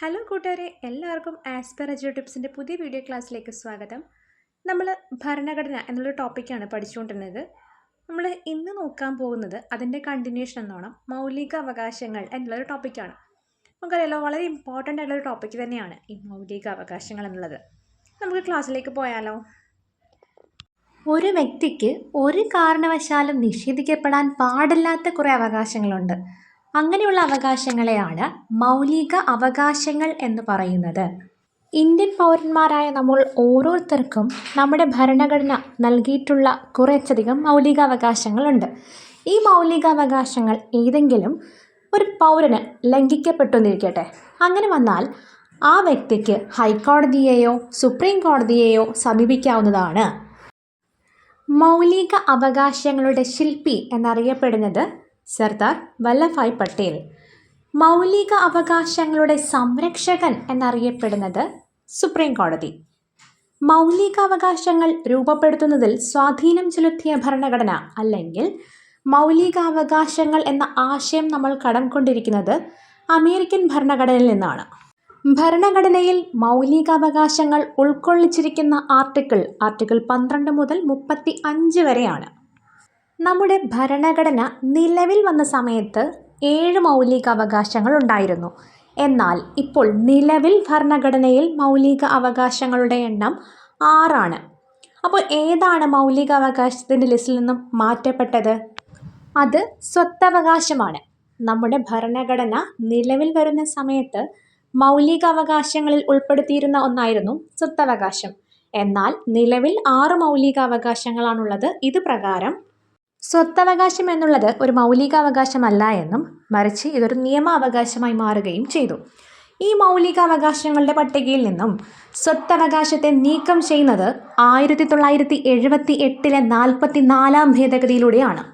Hello കൂട്ടുകാരെ എല്ലാവർക്കും Aspire എജു ടിപ്സിന്റെ പുതിയ വീഡിയോ ക്ലാസ്സിലേക്ക് സ്വാഗതം. നമ്മൾ ഭരണഘടന എന്നുള്ള ടോപ്പിക്കാണ് പഠിച്ചുകൊണ്ടിരുന്നത്. നമ്മൾ ഇന്ന് നോക്കാൻ പോകുന്നത് അതിന്റെ കണ്ടിന്യൂഷൻ എന്നോണം മൗലിക അവകാശങ്ങൾ എന്നുള്ളൊരു ടോപ്പിക്കാണ്. നമുക്കറിയാലോ വളരെ ഇമ്പോർട്ടന്റ് ആയിട്ടുള്ളൊരു ടോപ്പിക്ക് തന്നെയാണ് ഈ മൗലിക അവകാശങ്ങൾ എന്നുള്ളത്. നമുക്ക് ക്ലാസ്സിലേക്ക് പോയാലോ? ഒരു വ്യക്തിക്ക് ഒരു കാരണവശാലും നിഷേധിക്കപ്പെടാൻ പാടില്ലാത്ത കുറേ അവകാശങ്ങളുണ്ട്. അങ്ങനെയുള്ള അവകാശങ്ങളെയാണ് മൗലിക അവകാശങ്ങൾ എന്ന് പറയുന്നത്. ഇന്ത്യൻ പൗരന്മാരായ നമ്മൾ ഓരോരുത്തർക്കും നമ്മുടെ ഭരണഘടന നൽകിയിട്ടുള്ള കുറച്ചധികം മൗലിക അവകാശങ്ങളുണ്ട്. ഈ മൗലിക അവകാശങ്ങൾ ഏതെങ്കിലും ഒരു പൗരന് ലംഘിക്കപ്പെട്ടെന്നിരിക്കട്ടെ അങ്ങനെ വന്നാൽ ആ വ്യക്തിക്ക് ഹൈക്കോടതിയെയോ സുപ്രീം കോടതിയെയോ സമീപിക്കാവുന്നതാണ്. മൗലിക അവകാശങ്ങളുടെ ശില്പി എന്നറിയപ്പെടുന്നത് സർദാർ വല്ലഭായ് പട്ടേൽ. മൗലിക അവകാശങ്ങളുടെ സംരക്ഷകൻ എന്നറിയപ്പെടുന്നത് സുപ്രീം കോടതി. മൗലിക അവകാശങ്ങൾ രൂപപ്പെടുത്തുന്നതിൽ സ്വാധീനം ചെലുത്തിയ ഭരണഘടന അല്ലെങ്കിൽ മൗലിക അവകാശങ്ങൾ എന്ന ആശയം നമ്മൾ കടം കൊണ്ടിരിക്കുന്നത് അമേരിക്കൻ ഭരണഘടനയിൽ നിന്നാണ്. ഭരണഘടനയിൽ മൗലികാവകാശങ്ങൾ ഉൾക്കൊള്ളിച്ചിരിക്കുന്ന ആർട്ടിക്കിൾ ആർട്ടിക്കിൾ പന്ത്രണ്ട് മുതൽ മുപ്പത്തി അഞ്ച് വരെയാണ്. നമ്മുടെ ഭരണഘടന നിലവിൽ വന്ന സമയത്ത് ഏഴ് മൗലിക അവകാശങ്ങൾ ഉണ്ടായിരുന്നു. എന്നാൽ ഇപ്പോൾ നിലവിൽ ഭരണഘടനയിൽ മൗലിക അവകാശങ്ങളുടെ എണ്ണം ആറാണ്. അപ്പോൾ ഏതാണ് മൗലിക അവകാശത്തിന്റെ ലിസ്റ്റിൽ നിന്നും മാറ്റപ്പെട്ടത്? അത് സ്വത്തവകാശമാണ്. നമ്മുടെ ഭരണഘടന നിലവിൽ വരുന്ന സമയത്ത് മൗലിക അവകാശങ്ങളിൽ ഉൾപ്പെടുത്തിയിരുന്ന ഒന്നായിരുന്നു സ്വത്തവകാശം. എന്നാൽ നിലവിൽ ആറ് മൗലിക അവകാശങ്ങളാണുള്ളത്. ഇത് പ്രകാരം സ്വത്തവകാശം എന്നുള്ളത് ഒരു മൗലികാവകാശമല്ല എന്നും മറിച്ച് ഇതൊരു നിയമാവകാശമായി മാറുകയും ചെയ്തു. ഈ മൗലികാവകാശങ്ങളുടെ പട്ടികയിൽ നിന്നും സ്വത്തവകാശത്തെ നീക്കം ചെയ്യുന്നത് ആയിരത്തി തൊള്ളായിരത്തി എഴുപത്തി എട്ടിലെ നാൽപ്പത്തി നാലാം ഭേദഗതിയിലൂടെയാണ്.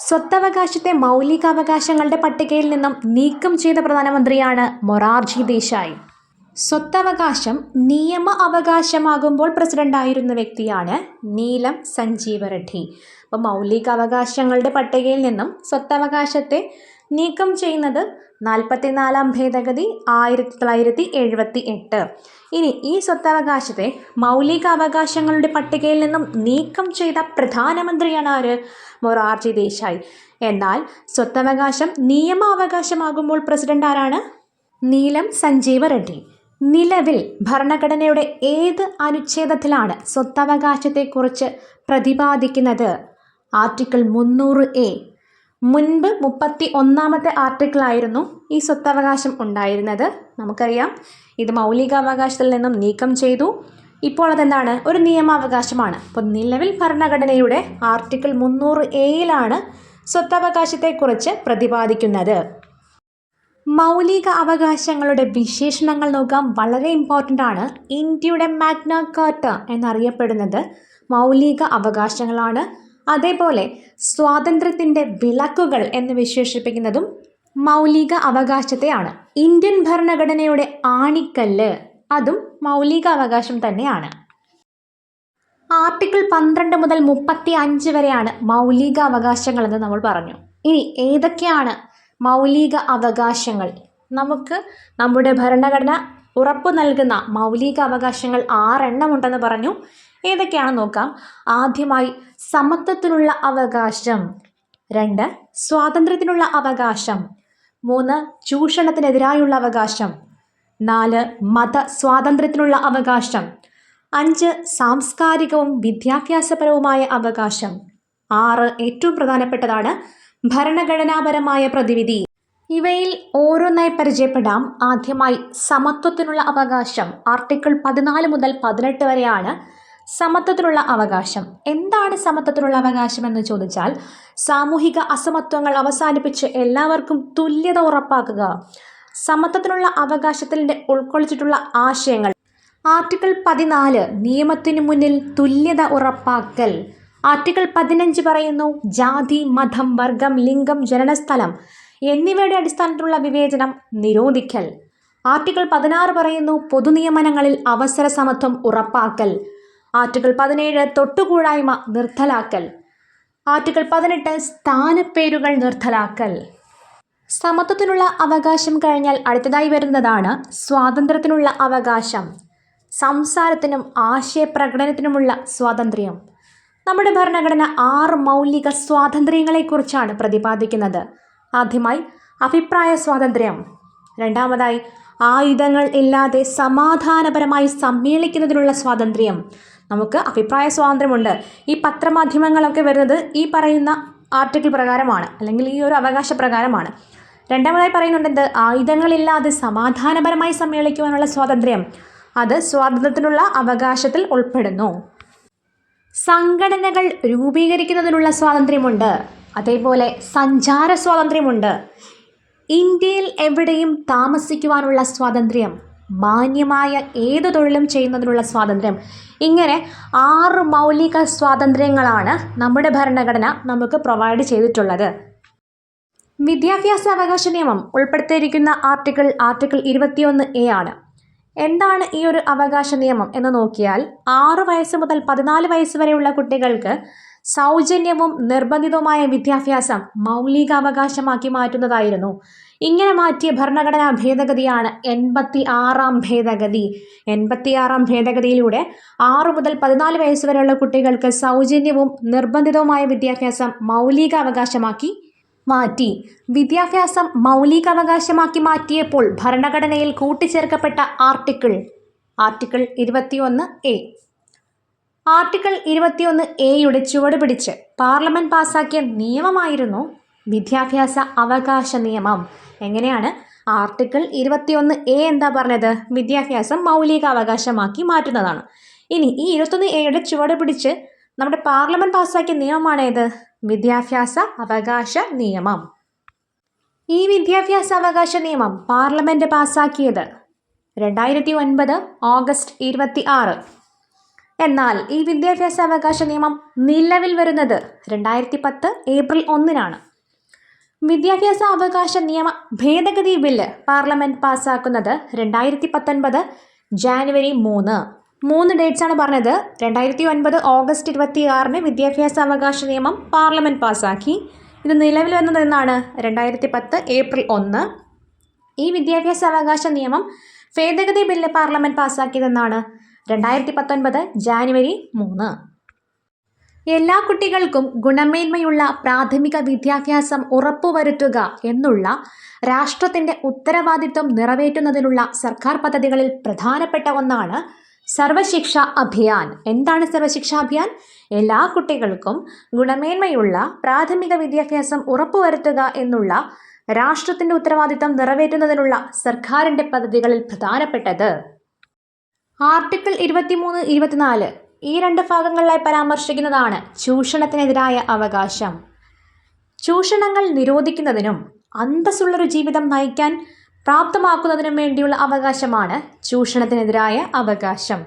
സ്വത്തവകാശത്തെ മൗലികാവകാശങ്ങളുടെ പട്ടികയിൽ നിന്നും നീക്കം ചെയ്ത പ്രധാനമന്ത്രിയാണ് മൊറാർജി ദേശായി. സ്വത്തവകാശം നിയമ അവകാശമാകുമ്പോൾ പ്രസിഡന്റായിരുന്ന വ്യക്തിയാണ് നീലം സഞ്ജീവ റെഡ്ഡി അപ്പോൾ മൗലിക അവകാശങ്ങളുടെ പട്ടികയിൽ നിന്നും സ്വത്തവകാശത്തെ നീക്കം ചെയ്യുന്നത് നാൽപ്പത്തിനാലാം ഭേദഗതി ആയിരത്തി തൊള്ളായിരത്തി എഴുപത്തി എട്ട് ഇനി ഈ സ്വത്തവകാശത്തെ മൗലിക അവകാശങ്ങളുടെ പട്ടികയിൽ നിന്നും നീക്കം ചെയ്ത പ്രധാനമന്ത്രിയാണ് ആര്? മൊറാർജി ദേശായി. എന്നാൽ സ്വത്തവകാശം നിയമ അവകാശമാകുമ്പോൾ പ്രസിഡന്റ് ആരാണ് നീലം സഞ്ജീവ റെഡ്ഡി നിലവിൽ ഭരണഘടനയുടെ ഏത് അനുച്ഛേദത്തിലാണ് സ്വത്തവകാശത്തെക്കുറിച്ച് പ്രതിപാദിക്കുന്നത്? ആർട്ടിക്കിൾ മുന്നൂറ് എ. മുൻപ് മുപ്പത്തി ഒന്നാമത്തെ ആർട്ടിക്കിളായിരുന്നു ഈ സ്വത്തവകാശം ഉണ്ടായിരുന്നത്. നമുക്കറിയാം ഇത് മൗലികാവകാശത്തിൽ നിന്നും നീക്കം ചെയ്തു. ഇപ്പോൾ അതെന്താണ്? ഒരു നിയമാവകാശമാണ്. അപ്പോൾ നിലവിൽ ഭരണഘടനയുടെ ആർട്ടിക്കിൾ മുന്നൂറ് എയിലാണ് സ്വത്തവകാശത്തെക്കുറിച്ച് പ്രതിപാദിക്കുന്നത്. മൗലിക അവകാശങ്ങളുടെ വിശേഷണങ്ങൾ നോക്കാം വളരെ ഇമ്പോർട്ടന്റ് ആണ് ഇന്ത്യയുടെ മാഗ്ന കാർട്ട എന്നറിയപ്പെടുന്നത് മൗലിക അവകാശങ്ങളാണ്. അതേപോലെ സ്വാതന്ത്ര്യത്തിന്റെ വിളക്കുകൾ എന്ന് വിശേഷിപ്പിക്കുന്നതും മൗലിക അവകാശത്തെയാണ്. ഇന്ത്യൻ ഭരണഘടനയുടെ ആണിക്കല്ല് അതും മൗലിക അവകാശം തന്നെയാണ്. ആർട്ടിക്കിൾ പന്ത്രണ്ട് മുതൽ മുപ്പത്തി അഞ്ച് വരെയാണ് മൗലിക അവകാശങ്ങൾ എന്ന് നമ്മൾ പറഞ്ഞു. ഇനി ഏതൊക്കെയാണ് മൗലിക അവകാശങ്ങൾ. നമുക്ക് നമ്മുടെ ഭരണഘടന ഉറപ്പു നൽകുന്ന മൗലിക അവകാശങ്ങൾ ആറെണ്ണം ഉണ്ടെന്ന് പറഞ്ഞു. ഏതൊക്കെയാണെന്ന് നോക്കാം. ആദ്യമായി സമത്വത്തിനുള്ള അവകാശം. രണ്ട് സ്വാതന്ത്ര്യത്തിനുള്ള അവകാശം. മൂന്ന് ചൂഷണത്തിനെതിരായുള്ള അവകാശം. നാല് മത സ്വാതന്ത്ര്യത്തിനുള്ള അവകാശം. അഞ്ച് സാംസ്കാരികവും വിദ്യാഭ്യാസപരവുമായ അവകാശം. ആറ് ഏറ്റവും പ്രധാനപ്പെട്ടതാണ് ഭരണഘടനാപരമായ പ്രതിവിധി. ഇവയിൽ ഓരോന്നായി പരിചയപ്പെടാം. ആദ്യമായി സമത്വത്തിനുള്ള അവകാശം. ആർട്ടിക്കിൾ പതിനാല് മുതൽ പതിനെട്ട് വരെയാണ് സമത്വത്തിനുള്ള അവകാശം. എന്താണ് സമത്വത്തിനുള്ള അവകാശം എന്ന് ചോദിച്ചാൽ സാമൂഹിക അസമത്വങ്ങൾ അവസാനിപ്പിച്ച് എല്ലാവർക്കും തുല്യത ഉറപ്പാക്കുക. സമത്വത്തിനുള്ള അവകാശത്തിൽ ഉൾക്കൊള്ളിച്ചിട്ടുള്ള ആശയങ്ങൾ. ആർട്ടിക്കിൾ പതിനാല് നിയമത്തിനു മുന്നിൽ തുല്യത ഉറപ്പാക്കൽ. ആർട്ടിക്കിൾ പതിനഞ്ച് പറയുന്നു ജാതി മതം വർഗം ലിംഗം ജനനസ്ഥലം എന്നിവയുടെ അടിസ്ഥാനത്തിലുള്ള വിവേചനം നിരോധിക്കൽ. ആർട്ടിക്കിൾ പതിനാറ് പറയുന്നു പൊതുനിയമനങ്ങളിൽ അവസര സമത്വം ഉറപ്പാക്കൽ. ആർട്ടിക്കിൾ പതിനേഴ് തൊട്ടുകൂടായ്മ നിർത്തലാക്കൽ. ആർട്ടിക്കിൾ പതിനെട്ട് സ്ഥാനപ്പേരുകൾ നിർത്തലാക്കൽ. സമത്വത്തിനുള്ള അവകാശം കഴിഞ്ഞാൽ അടുത്തതായി വരുന്നതാണ് സ്വാതന്ത്ര്യത്തിനുള്ള അവകാശം. സംസാരത്തിനും ആശയപ്രകടനത്തിനുമുള്ള സ്വാതന്ത്ര്യം. നമ്മുടെ ഭരണഘടന ആറ് മൗലിക സ്വാതന്ത്ര്യങ്ങളെക്കുറിച്ചാണ് പ്രതിപാദിക്കുന്നത്. ആദ്യമായി അഭിപ്രായ സ്വാതന്ത്ര്യം. രണ്ടാമതായി ആയുധങ്ങൾ ഇല്ലാതെ സമാധാനപരമായി സമ്മേളിക്കുന്നതിനുള്ള സ്വാതന്ത്ര്യം. നമുക്ക് അഭിപ്രായ സ്വാതന്ത്ര്യമുണ്ട്. ഈ പത്രമാധ്യമങ്ങളൊക്കെ വരുന്നത് ഈ പറയുന്ന ആർട്ടിക്കിൾ പ്രകാരമാണ് അല്ലെങ്കിൽ ഈ ഒരു അവകാശ പ്രകാരമാണ്. രണ്ടാമതായി പറയുന്നുണ്ട് എന്ത്? ആയുധങ്ങളില്ലാതെ സമാധാനപരമായി സമ്മേളിക്കുവാനുള്ള സ്വാതന്ത്ര്യം. അത് സ്വാതന്ത്ര്യത്തിനുള്ള അവകാശത്തിൽ ഉൾപ്പെടുന്നു. സംഘടനകൾ രൂപീകരിക്കുന്നതിനുള്ള സ്വാതന്ത്ര്യമുണ്ട്. അതേപോലെ സഞ്ചാര സ്വാതന്ത്ര്യമുണ്ട്. ഇന്ത്യയിൽ എവിടെയും താമസിക്കുവാനുള്ള സ്വാതന്ത്ര്യം മാന്യമായ ഏത് തൊഴിലും ചെയ്യുന്നതിനുള്ള സ്വാതന്ത്ര്യം. ഇങ്ങനെ ആറ് മൗലിക സ്വാതന്ത്ര്യങ്ങളാണ് നമ്മുടെ ഭരണഘടന നമുക്ക് പ്രൊവൈഡ് ചെയ്തിട്ടുള്ളത്. വിദ്യാഭ്യാസ അവകാശ നിയമം ഉൾപ്പെടുത്തിയിരിക്കുന്ന ആർട്ടിക്കിൾ ആർട്ടിക്കിൾ ഇരുപത്തിയൊന്ന് എ ആണ്. എന്താണ് ഈ ഒരു അവകാശ നിയമം എന്ന് നോക്കിയാൽ ആറ് വയസ്സ് മുതൽ പതിനാല് വയസ്സ് വരെയുള്ള കുട്ടികൾക്ക് സൗജന്യവും നിർബന്ധിതവുമായ വിദ്യാഭ്യാസം മൗലിക അവകാശമാക്കി മാറ്റുന്നതായിരുന്നു. ഇങ്ങനെ മാറ്റിയ ഭരണഘടനാ ഭേദഗതിയാണ് എൺപത്തി ആറാം ഭേദഗതി. എൺപത്തിയാറാം ഭേദഗതിയിലൂടെ ആറ് മുതൽ പതിനാല് വയസ്സ് വരെയുള്ള കുട്ടികൾക്ക് സൗജന്യവും നിർബന്ധിതവുമായ വിദ്യാഭ്യാസം മൗലികാവകാശമാക്കി മാറ്റി. വിദ്യാഭ്യാസം മൗലികാവകാശമാക്കി മാറ്റിയപ്പോൾ ഭരണഘടനയിൽ കൂട്ടിച്ചേർക്കപ്പെട്ട ആർട്ടിക്കിൾ ആർട്ടിക്കിൾ ഇരുപത്തിയൊന്ന് എ. ആർട്ടിക്കിൾ ഇരുപത്തിയൊന്ന് എയുടെ ചുവട് പിടിച്ച് പാർലമെന്റ് പാസാക്കിയ നിയമമായിരുന്നു വിദ്യാഭ്യാസ അവകാശ നിയമം. എങ്ങനെയാണ്? ആർട്ടിക്കിൾ ഇരുപത്തിയൊന്ന് എ എന്താ പറഞ്ഞത്? വിദ്യാഭ്യാസം മൗലിക അവകാശമാക്കി മാറ്റുന്നതാണ്. ഇനി ഈ ഇരുപത്തൊന്ന് എയുടെ ചുവട് പിടിച്ച് നമ്മുടെ പാർലമെന്റ് പാസാക്കിയ നിയമമാണേത്? വിദ്യാഭ്യാസ അവകാശ നിയമം. ഈ വിദ്യാഭ്യാസ അവകാശ നിയമം പാർലമെന്റ് പാസാക്കിയത് രണ്ടായിരത്തി ഒൻപത് ഓഗസ്റ്റ് ഇരുപത്തി ആറ് എന്നാൽ ഈ വിദ്യാഭ്യാസ അവകാശ നിയമം നിലവിൽ വരുന്നത് രണ്ടായിരത്തി പത്ത് ഏപ്രിൽ ഒന്നിനാണ്. വിദ്യാഭ്യാസ അവകാശ നിയമ ഭേദഗതി ബില്ല് പാർലമെന്റ് പാസാക്കുന്നത് രണ്ടായിരത്തി പത്തൊൻപത് ജാനുവരി മൂന്ന്. മൂന്ന് ഡേറ്റ്സ് ആണ് പറഞ്ഞത്. രണ്ടായിരത്തി ഒൻപത് ഓഗസ്റ്റ് ഇരുപത്തി ആറിന് വിദ്യാഭ്യാസ അവകാശ നിയമം പാർലമെന്റ് പാസ്സാക്കി ഇത് നിലവിൽ വന്നത് എന്നാണ്? രണ്ടായിരത്തി പത്ത് ഏപ്രിൽ ഒന്ന്. ഈ വിദ്യാഭ്യാസ അവകാശ നിയമം ഭേദഗതി ബില്ല് പാർലമെന്റ് പാസ്സാക്കിയതെന്നാണ് രണ്ടായിരത്തി പത്തൊൻപത് ജാനുവരി മൂന്ന്. എല്ലാ കുട്ടികൾക്കും ഗുണമേന്മയുള്ള പ്രാഥമിക വിദ്യാഭ്യാസം ഉറപ്പുവരുത്തുക എന്നുള്ള രാഷ്ട്രത്തിന്റെ ഉത്തരവാദിത്വം നിറവേറ്റുന്നതിനുള്ള സർക്കാർ പദ്ധതികളിൽ പ്രധാനപ്പെട്ട ഒന്നാണ് സർവശിക്ഷ അഭിയാൻ. എന്താണ് സർവശിക്ഷ അഭിയാൻ? എല്ലാ കുട്ടികൾക്കും ഗുണമേന്മയുള്ള പ്രാഥമിക വിദ്യാഭ്യാസം ഉറപ്പുവരുത്തുക എന്നുള്ള രാഷ്ട്രത്തിന്റെ ഉത്തരവാദിത്തം നിറവേറ്റുന്നതിനുള്ള സർക്കാരിന്റെ പദ്ധതികളിൽ പ്രധാനപ്പെട്ടത്. ആർട്ടിക്കിൾ ഇരുപത്തിമൂന്ന് ഇരുപത്തിനാല് ഈ രണ്ട് ഭാഗങ്ങളിലായി പരാമർശിക്കുന്നതാണ് ചൂഷണത്തിനെതിരായ അവകാശം. ചൂഷണങ്ങൾ നിരോധിക്കുന്നതിനും അന്തസ്സുള്ളൊരു ജീവിതം നയിക്കാൻ പ്രാപ്തമാക്കുന്നതിനും വേണ്ടിയുള്ള അവകാശമാണ് ചൂഷണത്തിനെതിരായ അവകാശം.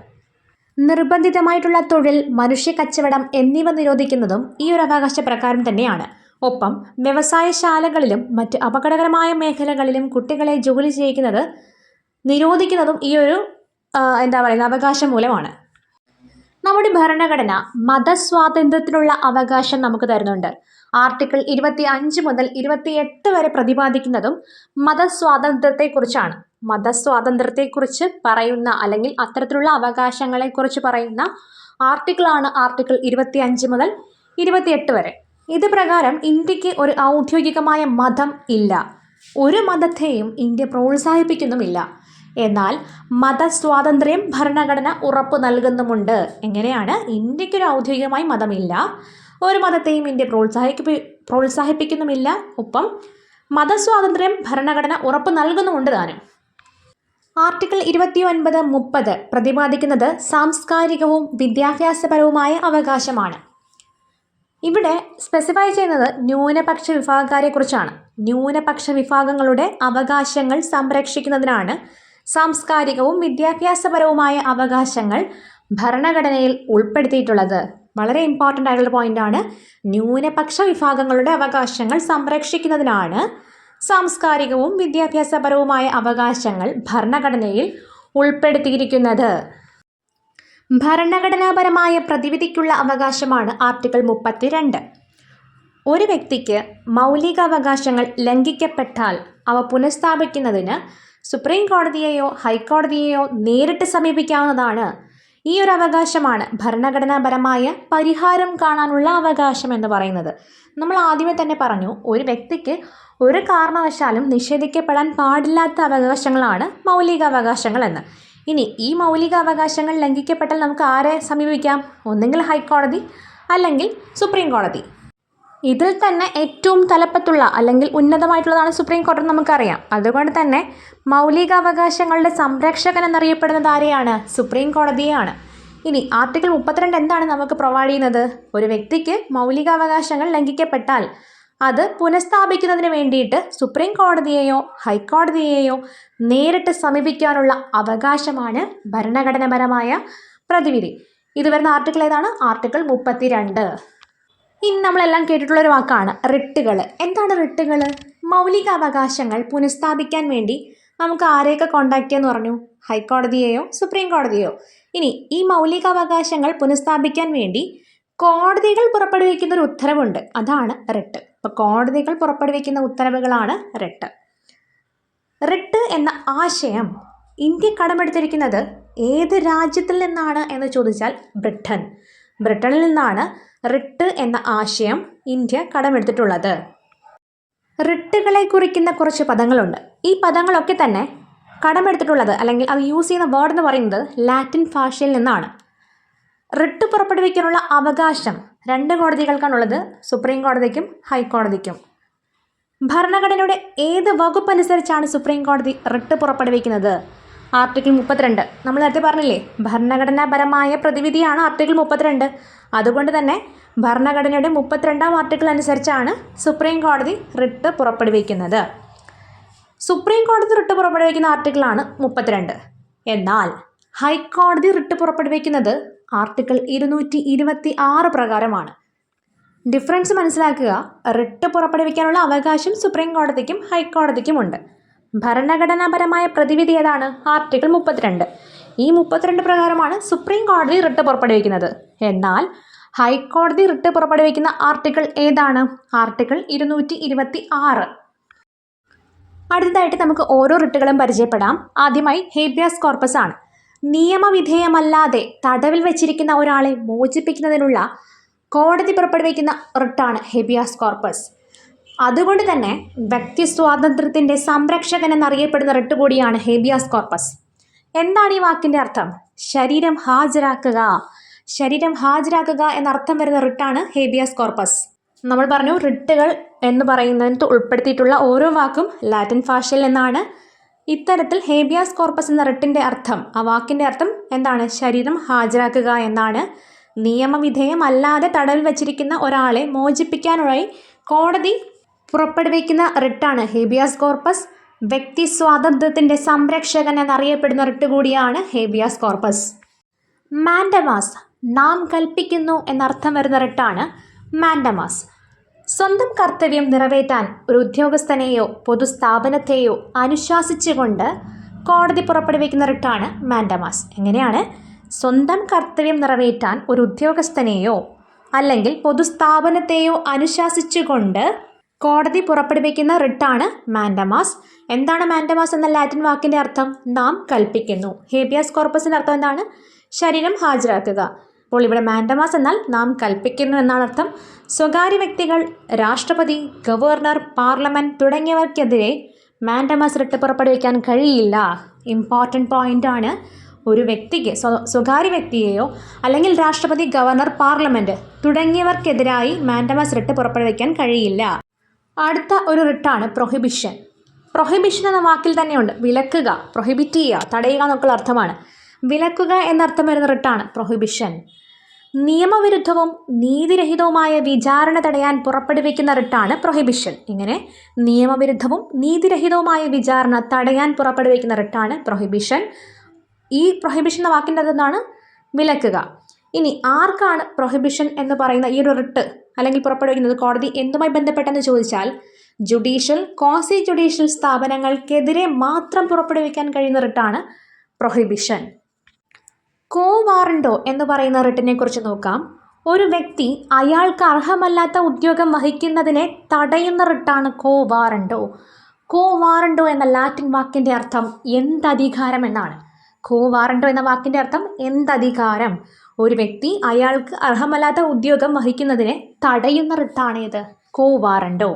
നിർബന്ധിതമായിട്ടുള്ള തൊഴിൽ മനുഷ്യ കച്ചവടം എന്നിവ നിരോധിക്കുന്നതും ഈ ഒരു അവകാശ പ്രകാരം തന്നെയാണ്. ഒപ്പം വ്യവസായശാലകളിലും മറ്റ് അപകടകരമായ മേഖലകളിലും കുട്ടികളെ ജോലി ചെയ്യിക്കുന്നത് നിരോധിക്കുന്നതും ഈ ഒരു എന്താ പറയുക അവകാശം മൂലമാണ്. നമ്മുടെ ഭരണഘടന മതസ്വാതന്ത്ര്യത്തിനുള്ള അവകാശം നമുക്ക് തരുന്നുണ്ട്. ആർട്ടിക്കിൾ ഇരുപത്തി അഞ്ച് മുതൽ ഇരുപത്തിയെട്ട് വരെ പ്രതിപാദിക്കുന്നതും മതസ്വാതന്ത്ര്യത്തെക്കുറിച്ചാണ്. മതസ്വാതന്ത്ര്യത്തെക്കുറിച്ച് പറയുന്ന അല്ലെങ്കിൽ അത്തരത്തിലുള്ള അവകാശങ്ങളെക്കുറിച്ച് പറയുന്ന ആർട്ടിക്കിളാണ് ആർട്ടിക്കിൾ ഇരുപത്തി അഞ്ച് മുതൽ ഇരുപത്തിയെട്ട് വരെ. ഇത് പ്രകാരം ഇന്ത്യയ്ക്ക് ഒരു ഔദ്യോഗികമായ മതം ഇല്ല. ഒരു മതത്തെയും ഇന്ത്യ പ്രോത്സാഹിപ്പിക്കുന്നുമില്ല. എന്നാൽ മതസ്വാതന്ത്ര്യം ഭരണഘടന ഉറപ്പ് നൽകുന്നുമുണ്ട്. എങ്ങനെയാണ്? ഇന്ത്യക്കൊരു ഔദ്യോഗികമായി മതമില്ല. ഒരു മതത്തെയും ഇന്ത്യ പ്രോത്സാഹിപ്പി പ്രോത്സാഹിപ്പിക്കുന്നുമില്ല. ഒപ്പം മതസ്വാതന്ത്ര്യം ഭരണഘടന ഉറപ്പ് നൽകുന്നുമുണ്ട് താനും. ആർട്ടിക്കിൾ ഇരുപത്തി ഒൻപത് മുപ്പത് പ്രതിപാദിക്കുന്നത് സാംസ്കാരികവും വിദ്യാഭ്യാസപരവുമായ അവകാശമാണ്. ഇവിടെ സ്പെസിഫൈ ചെയ്യുന്നത് ന്യൂനപക്ഷ വിഭാഗക്കാരെക്കുറിച്ചാണ്. ന്യൂനപക്ഷ വിഭാഗങ്ങളുടെ അവകാശങ്ങൾ സംരക്ഷിക്കുന്നതിനാണ് സാംസ്കാരികവും വിദ്യാഭ്യാസപരവുമായ അവകാശങ്ങൾ ഭരണഘടനയിൽ ഉൾപ്പെടുത്തിയിട്ടുള്ളത്. വളരെ ഇമ്പോർട്ടന്റ് ആയിട്ടുള്ള പോയിന്റാണ് ന്യൂനപക്ഷ വിഭാഗങ്ങളുടെ അവകാശങ്ങൾ സംരക്ഷിക്കുന്നതിനാണ് സാംസ്കാരികവും വിദ്യാഭ്യാസപരവുമായ അവകാശങ്ങൾ ഭരണഘടനയിൽ ഉൾപ്പെടുത്തിയിരിക്കുന്നത്. ഭരണഘടനാപരമായ പ്രതിവിധിക്കുള്ള അവകാശമാണ് ആർട്ടിക്കിൾ മുപ്പത്തിരണ്ട്. ഒരു വ്യക്തിക്ക് മൗലികാവകാശങ്ങൾ ലംഘിക്കപ്പെട്ടാൽ അവ പുനഃസ്ഥാപിക്കുന്നതിന് സുപ്രീം കോടതിയെയോ ഹൈക്കോടതിയെയോ നേരിട്ട് സമീപിക്കാവുന്നതാണ്. ഈ ഒരു അവകാശമാണ് ഭരണഘടനാപരമായ പരിഹാരം കാണാനുള്ള അവകാശം എന്ന് പറയുന്നത്. നമ്മൾ ആദ്യമേ തന്നെ പറഞ്ഞു ഒരു വ്യക്തിക്ക് ഒരു കാരണവശാലും നിഷേധിക്കപ്പെടാൻ പാടില്ലാത്ത അവകാശങ്ങളാണ് മൗലിക അവകാശങ്ങൾ എന്ന്. ഇനി ഈ മൗലിക അവകാശങ്ങൾ ലംഘിക്കപ്പെട്ടാൽ നമുക്ക് ആരെ സമീപിക്കാം? ഒന്നെങ്കിൽ ഹൈക്കോടതി അല്ലെങ്കിൽ സുപ്രീം കോടതി ഇതിൽ തന്നെ ഏറ്റവും തലപ്പത്തുള്ള അല്ലെങ്കിൽ ഉന്നതമായിട്ടുള്ളതാണ് സുപ്രീം കോടതി നമുക്കറിയാം. അതുകൊണ്ട് തന്നെ മൗലികാവകാശങ്ങളുടെ സംരക്ഷകൻ എന്നറിയപ്പെടുന്നത് ആരെയാണ്? സുപ്രീം കോടതിയാണ്. ഇനി ആർട്ടിക്കിൾ മുപ്പത്തിരണ്ട് എന്താണ് നമുക്ക് പ്രൊവൈഡ് ചെയ്യുന്നത്? ഒരു വ്യക്തിക്ക് മൗലികാവകാശങ്ങൾ ലംഘിക്കപ്പെട്ടാൽ അത് പുനഃസ്ഥാപിക്കുന്നതിന് വേണ്ടിയിട്ട് സുപ്രീം കോടതിയെയോ ഹൈക്കോടതിയെയോ നേരിട്ട് സമീപിക്കാനുള്ള അവകാശമാണ് ഭരണഘടനാപരമായ പ്രതിവിധി. ഇത് വരുന്ന ആർട്ടിക്കിൾ ഏതാണ്? ആർട്ടിക്കിൾ മുപ്പത്തിരണ്ട്. ഇനി നമ്മളെല്ലാം കേട്ടിട്ടുള്ള ഒരു വാക്കാണ് റിട്ടുകൾ എന്താണ് റിട്ടുകൾ മൗലിക അവകാശങ്ങൾ പുനഃസ്ഥാപിക്കാൻ വേണ്ടി നമുക്ക് ആരെയൊക്കെ കോണ്ടാക്ട് ചെയ്യാന്ന് പറഞ്ഞു? ഹൈക്കോടതിയെയോ സുപ്രീം കോടതിയോ? ഇനി ഈ മൗലികാവകാശങ്ങൾ പുനഃസ്ഥാപിക്കാൻ വേണ്ടി കോടതികൾ പുറപ്പെടുവിക്കുന്ന ഒരു ഉത്തരവുണ്ട്. അതാണ് റിട്ട്. അപ്പോൾ കോടതികൾ പുറപ്പെടുവിക്കുന്ന ഉത്തരവുകളാണ് റിട്ട്. റിട്ട് എന്ന ആശയം ഇന്ത്യ കടമെടുത്തിരിക്കുന്നത് ഏത് രാജ്യത്തിൽ നിന്നാണ് എന്ന് ചോദിച്ചാൽ ബ്രിട്ടൻ. ബ്രിട്ടനിൽ നിന്നാണ് റിട്ട് എന്ന ആശയം ഇന്ത്യ കടമെടുത്തിട്ടുള്ളത്. റിട്ടുകളെ കുറിക്കുന്ന കുറച്ച് പദങ്ങളുണ്ട്. ഈ പദങ്ങളൊക്കെ തന്നെ കടമെടുത്തിട്ടുള്ളത് അല്ലെങ്കിൽ അത് യൂസ് ചെയ്യുന്ന വേർഡ് എന്ന് പറയുന്നത് ലാറ്റിൻ ഭാഷയിൽ നിന്നാണ്. റിട്ട് പുറപ്പെടുവിക്കാനുള്ള അവകാശം രണ്ട് കോടതികൾക്കാണുള്ളത്. സുപ്രീം കോടതിക്കും ഹൈക്കോടതിക്കും ഭരണഘടനയുടെ ഏത് വകുപ്പ് അനുസരിച്ചാണ് സുപ്രീം കോടതി റിട്ട് പുറപ്പെടുവിക്കുന്നത്? ആർട്ടിക്കിൾ മുപ്പത്തിരണ്ട്. നമ്മൾ നേരത്തെ പറഞ്ഞില്ലേ ഭരണഘടനാപരമായ പ്രതിവിധിയാണ് ആർട്ടിക്കിൾ മുപ്പത്തിരണ്ട്. അതുകൊണ്ട് തന്നെ ഭരണഘടനയുടെ മുപ്പത്തിരണ്ടാം ആർട്ടിക്കിൾ അനുസരിച്ചാണ് സുപ്രീം കോടതി റിട്ട് പുറപ്പെടുവിക്കുന്നത്. സുപ്രീം കോടതി റിട്ട് പുറപ്പെടുവിക്കുന്ന ആർട്ടിക്കിളാണ് മുപ്പത്തിരണ്ട്. എന്നാൽ ഹൈക്കോടതി റിട്ട് പുറപ്പെടുവിക്കുന്നത് ആർട്ടിക്കിൾ ഇരുന്നൂറ്റി ഇരുപത്തി ആറ് പ്രകാരമാണ്. ഡിഫറൻസ് മനസ്സിലാക്കുക റിട്ട് പുറപ്പെടുവിക്കാനുള്ള അവകാശം സുപ്രീം കോടതിക്കും ഹൈക്കോടതിക്കും ഉണ്ട് ഭരണഘടനാപരമായ പ്രതിവിധി ഏതാണ്? ആർട്ടിക്കിൾ മുപ്പത്തിരണ്ട്. ഈ മുപ്പത്തിരണ്ട് പ്രകാരമാണ് സുപ്രീം കോടതി റിട്ട് പുറപ്പെടുവിക്കുന്നത്. എന്നാൽ ഹൈക്കോടതി റിട്ട് പുറപ്പെടുവിക്കുന്ന ആർട്ടിക്കിൾ ഏതാണ്? ആർട്ടിക്കിൾ ഇരുന്നൂറ്റി ഇരുപത്തി ആറ് അടുത്തതായിട്ട് നമുക്ക് ഓരോ റിട്ടുകളും പരിചയപ്പെടാം. ആദ്യമായി ഹേബിയാസ് കോർപ്പസ് ആണ്. നിയമവിധേയമല്ലാതെ തടവിൽ വെച്ചിരിക്കുന്ന ഒരാളെ മോചിപ്പിക്കുന്നതിനുള്ള കോടതി പുറപ്പെടുവിക്കുന്ന റിട്ടാണ് ഹെബിയാസ് കോർപ്പസ്. അതുകൊണ്ട് തന്നെ വ്യക്തി സ്വാതന്ത്ര്യത്തിന്റെ സംരക്ഷകൻ എന്നറിയപ്പെടുന്ന റിട്ട് കൂടിയാണ് ഹേബിയാസ് കോർപ്പസ്. എന്താണ് ഈ വാക്കിന്റെ അർത്ഥം? ശരീരം ഹാജരാക്കുക. ശരീരം ഹാജരാക്കുക എന്നർത്ഥം വരുന്ന റിട്ടാണ് ഹേബിയാസ് കോർപ്പസ്. നമ്മൾ പറഞ്ഞു റിട്ടുകൾ എന്ന് പറയുന്നതിന് ഉൾപ്പെടുത്തിയിട്ടുള്ള ഓരോ വാക്കും ലാറ്റിൻ ഭാഷയിൽ നിന്നാണ്. ഇത്തരത്തിൽ ഹേബിയാസ് കോർപ്പസ് എന്ന റിട്ടിന്റെ അർത്ഥം ആ വാക്കിന്റെ അർത്ഥം എന്താണ്? ശരീരം ഹാജരാക്കുക എന്നാണ്. നിയമവിധേയമല്ലാതെ തടവിൽ വച്ചിരിക്കുന്ന ഒരാളെ മോചിപ്പിക്കാനായി കോടതി പുറപ്പെടുവിക്കുന്ന റിട്ടാണ് ഹേബിയാസ് കോർപ്പസ്. വ്യക്തി സ്വാതന്ത്ര്യത്തിന്റെ സംരക്ഷകൻ എന്നറിയപ്പെടുന്ന റിട്ട് കൂടിയാണ് ഹേബിയാസ് കോർപ്പസ്. മാൻഡമാസ് നാം കൽപ്പിക്കുന്നു എന്നർത്ഥം വരുന്ന റിട്ടാണ് മാൻഡമാസ്. സ്വന്തം കർത്തവ്യം നിറവേറ്റാൻ ഒരു ഉദ്യോഗസ്ഥനെയോ പൊതുസ്ഥാപനത്തെയോ അനുശാസിച്ചുകൊണ്ട് കോടതി പുറപ്പെടുവിക്കുന്ന റിട്ടാണ് മാൻഡമാസ്. എങ്ങനെയാണ്? സ്വന്തം കർത്തവ്യം നിറവേറ്റാൻ ഒരു ഉദ്യോഗസ്ഥനെയോ അല്ലെങ്കിൽ പൊതുസ്ഥാപനത്തെയോ അനുശാസിച്ചുകൊണ്ട് കോടതി പുറപ്പെടുവിക്കുന്ന റിട്ടാണ് മാൻഡമാസ്. എന്താണ് മാൻഡമാസ് എന്ന ലാറ്റിൻ വാക്കിന്റെ അർത്ഥം? നാം കൽപ്പിക്കുന്നു. ഹേബിയാസ് കോർപ്പസിന്റെ അർത്ഥം എന്താണ്? ശരീരം ഹാജരാക്കുക. അപ്പോൾ ഇവിടെ മാൻഡമാസ് എന്നാൽ നാം കൽപ്പിക്കുന്നു എന്നാണ് അർത്ഥം. സ്വകാര്യ വ്യക്തികൾ രാഷ്ട്രപതി ഗവർണർ പാർലമെന്റ് തുടങ്ങിയവർക്കെതിരെ മാൻഡമാസ് റിട്ട് പുറപ്പെടുവിക്കാൻ കഴിയില്ല. ഇമ്പോർട്ടന്റ് പോയിന്റ് ആണ്. ഒരു വ്യക്തിക്ക് സ്വ സ്വകാര്യ വ്യക്തിയെയോ അല്ലെങ്കിൽ രാഷ്ട്രപതി ഗവർണർ പാർലമെന്റ് തുടങ്ങിയവർക്കെതിരായി മാൻഡമാസ് റിട്ട് പുറപ്പെടുവിക്കാൻ കഴിയില്ല. അടുത്ത ഒരു റിട്ടാണ് പ്രൊഹിബിഷൻ പ്രൊഹിബിഷൻ എന്ന വാക്കിൽ തന്നെയുണ്ട്. വിലക്കുക പ്രൊഹിബിറ്റ് ചെയ്യുക തടയുക എന്നൊക്കെയുള്ള അർത്ഥമാണ്. വിലക്കുക എന്നർത്ഥം വരുന്ന റിട്ടാണ് പ്രൊഹിബിഷൻ നിയമവിരുദ്ധവും നീതിരഹിതവുമായ വിചാരണ തടയാൻ പുറപ്പെടുവിക്കുന്ന റിട്ടാണ് പ്രൊഹിബിഷൻ ഇങ്ങനെ നിയമവിരുദ്ധവും നീതിരഹിതവുമായ വിചാരണ തടയാൻ പുറപ്പെടുവിക്കുന്ന റിട്ടാണ് പ്രൊഹിബിഷൻ ഈ പ്രൊഹിബിഷൻ എന്ന വാക്കിന്റെ അതെന്താണ് വിലക്കുക. ഇനി ആർക്കാണ് പ്രൊഹിബിഷൻ എന്ന് പറയുന്ന ഈ ഒരു റിട്ട്? അല്ലെങ്കിൽ പുറപ്പെടുവിക്കുന്നത് കോടതി എന്തുമായി ബന്ധപ്പെട്ടെന്ന് ചോദിച്ചാൽ ജുഡീഷ്യൽ ക്വാസി ജുഡീഷ്യൽ സ്ഥാപനങ്ങൾക്കെതിരെ മാത്രം പുറപ്പെടുവിക്കാൻ കഴിയുന്ന റിട്ടാണ് പ്രൊഹിബിഷൻ. കോ വാറണ്ടോ എന്ന് പറയുന്ന റിട്ടിനെ കുറിച്ച് നോക്കാം. ഒരു വ്യക്തി അയാൾക്ക് അർഹമല്ലാത്ത ഉദ്യോഗം വഹിക്കുന്നതിനെ തടയുന്ന റിട്ടാണ് കോ വാറണ്ടോ കോ വാറണ്ടോ എന്ന ലാറ്റിൻ വാക്കിന്റെ അർത്ഥം എന്തധികാരം എന്നാണ്. കോ വാറണ്ടോ എന്ന വാക്കിന്റെ അർത്ഥം എന്തധികാരം? ഒരു വ്യക്തി അയാൾക്ക് അർഹമല്ലാത്ത ഉദ്യോഗം വഹിക്കുന്നതിനെ തടയുന്ന റിട്ടാണ് ഇത്. കോ വാറണ്ടോ